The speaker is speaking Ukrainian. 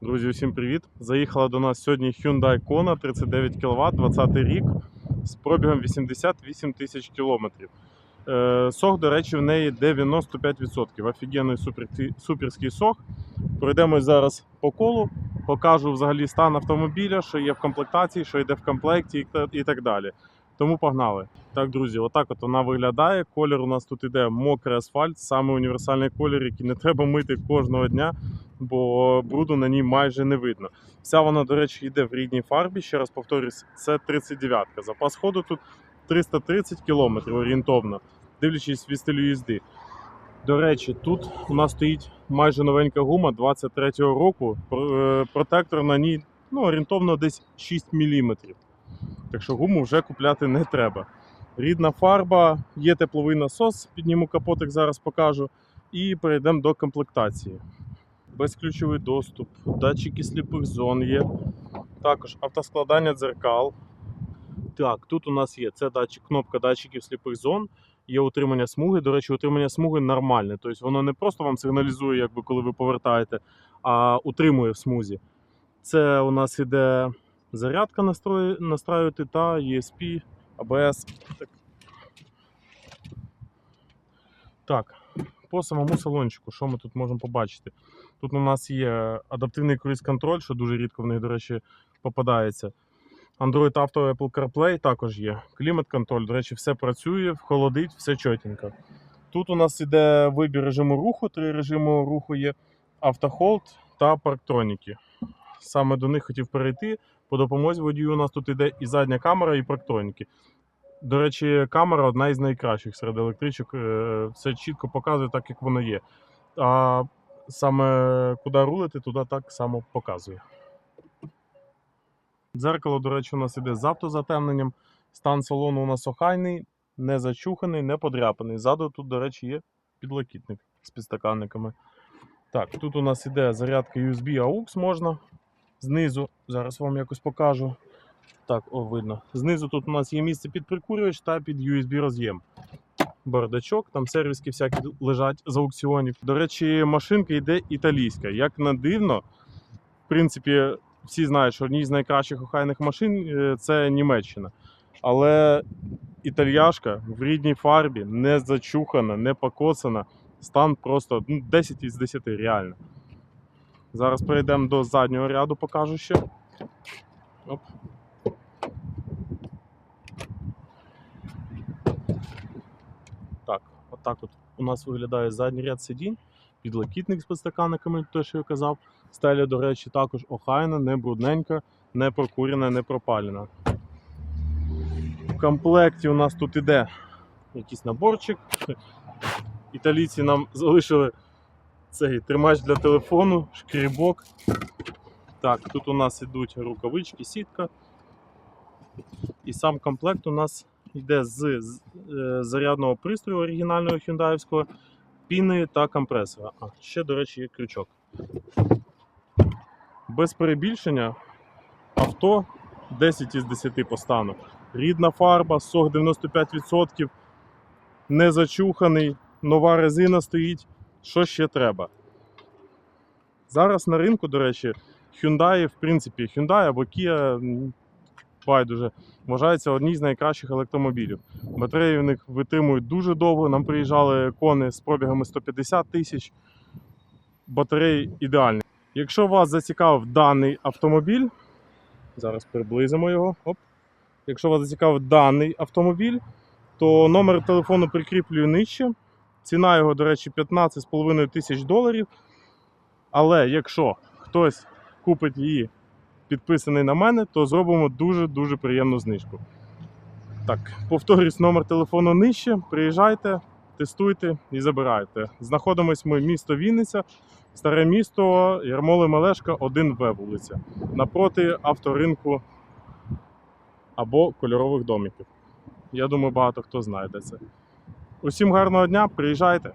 Друзі, усім привіт! Заїхала до нас сьогодні Hyundai Kona 39 кВт, 20 рік з пробігом 88 тисяч кілометрів. Е, Сох, до речі, в неї 95%. Офігенний суперський, сох. Пройдемось зараз по колу, покажу взагалі стан автомобіля, що є в комплектації, що йде в комплекті і так далі. Тому погнали. Так, друзі, отак от вона виглядає. Колір у нас тут іде мокрий асфальт, саме універсальний колір, який не треба мити кожного дня бо бруду на ній майже не видно. Вся вона, до речі, йде в рідній фарбі. Ще раз повторюсь, це 39 ка Запас ходу тут 330 км орієнтовно, дивлячись від стилю їзди. До речі, тут у нас стоїть майже новенька гума 23-го року. Е, Протектор на ній ну, орієнтовно десь 6 мм. Так що гуму вже купляти не треба. Рідна фарба, є тепловий насос, підніму капотик, зараз покажу. І перейдемо до комплектації безключовий доступ, датчики сліпих зон є. Також автоскладання дзеркал. Так, тут у нас є це датчик, кнопка датчиків сліпих зон. Є утримання смуги. До речі, утримання смуги нормальне. Тобто воно не просто вам сигналізує, якби коли ви повертаєте, а утримує в смузі. Це у нас іде зарядка настраювати та ESP, ABS. Так. так, по самому салончику, що ми тут можемо побачити? Тут у нас є адаптивний круїз-контроль, що дуже рідко в них, до речі, попадається. Android Auto Apple CarPlay також є. Клімат-контроль, до речі, все працює, холодить, все чотенько. Тут у нас іде вибір режиму руху, три режими руху є: автохолд та парктроніки. Саме до них хотів перейти. По допомозі водію у нас тут іде і задня камера, і парктроніки. До речі, камера одна із найкращих серед електричок. е, Все чітко показує так, як воно є. А саме куди рулити, туди так само показує. Дзеркало, до речі, у нас іде з автозатемненням. Стан салону у нас охайний, не зачуханий, не подряпаний. Ззаду тут, до речі, є підлокітник з підстаканниками. Так, тут у нас іде зарядка USB AUX можна. Знизу, зараз вам якось покажу. Так, о, видно. Знизу тут у нас є місце під прикурювач та під USB роз'єм. Бардачок, там сервіски всякі лежать з аукціонів. До речі, машинка йде італійська. Як не дивно, в принципі, всі знають, що одні з найкращих охайних машин е, це Німеччина. Але італьяшка в рідній фарбі, не зачухана, не покоцана. Стан просто ну, 10 із 10 реально. Зараз перейдемо до заднього ряду, покажу ще. Оп. Так, отак от у нас виглядає задній ряд сидінь, підлокітник з підстаканниками, те, що я казав. Стеля, до речі, також охайна, не брудненька, не прокурена, не пропалена. В комплекті у нас тут іде якийсь наборчик. Італійці нам залишили цей тримач для телефону, шкрібок. Так, тут у нас ідуть рукавички, сітка. І сам комплект у нас йде з, е, зарядного пристрою оригінального хюндаївського, піни та компресора. А, ще, до речі, є крючок. Без перебільшення авто 10 із 10 по. Рідна фарба, сок 95%, не зачуханий, нова резина стоїть. Що ще треба? Зараз на ринку, до речі, Hyundai, в принципі, Hyundai або Kia байдуже вважаються одні з найкращих електромобілів. Батареї в них витримують дуже довго. Нам приїжджали кони з пробігами 150 тисяч. Батареї ідеальні. Якщо вас зацікавив даний автомобіль, зараз приблизимо його. Оп. Якщо вас зацікавив даний автомобіль, то номер телефону прикріплюю нижче. Ціна його, до речі, 15,5 тисяч доларів. Але якщо хтось купить її підписаний на мене, то зробимо дуже-дуже приємну знижку. Так, повторюсь, номер телефону нижче. Приїжджайте, тестуйте і забирайте. Знаходимось ми місто Вінниця, старе місто, Ярмоли Мелешка, 1В вулиця. Напроти авторинку або кольорових домиків. Я думаю, багато хто знає де це. Усім гарного дня, приїжджайте.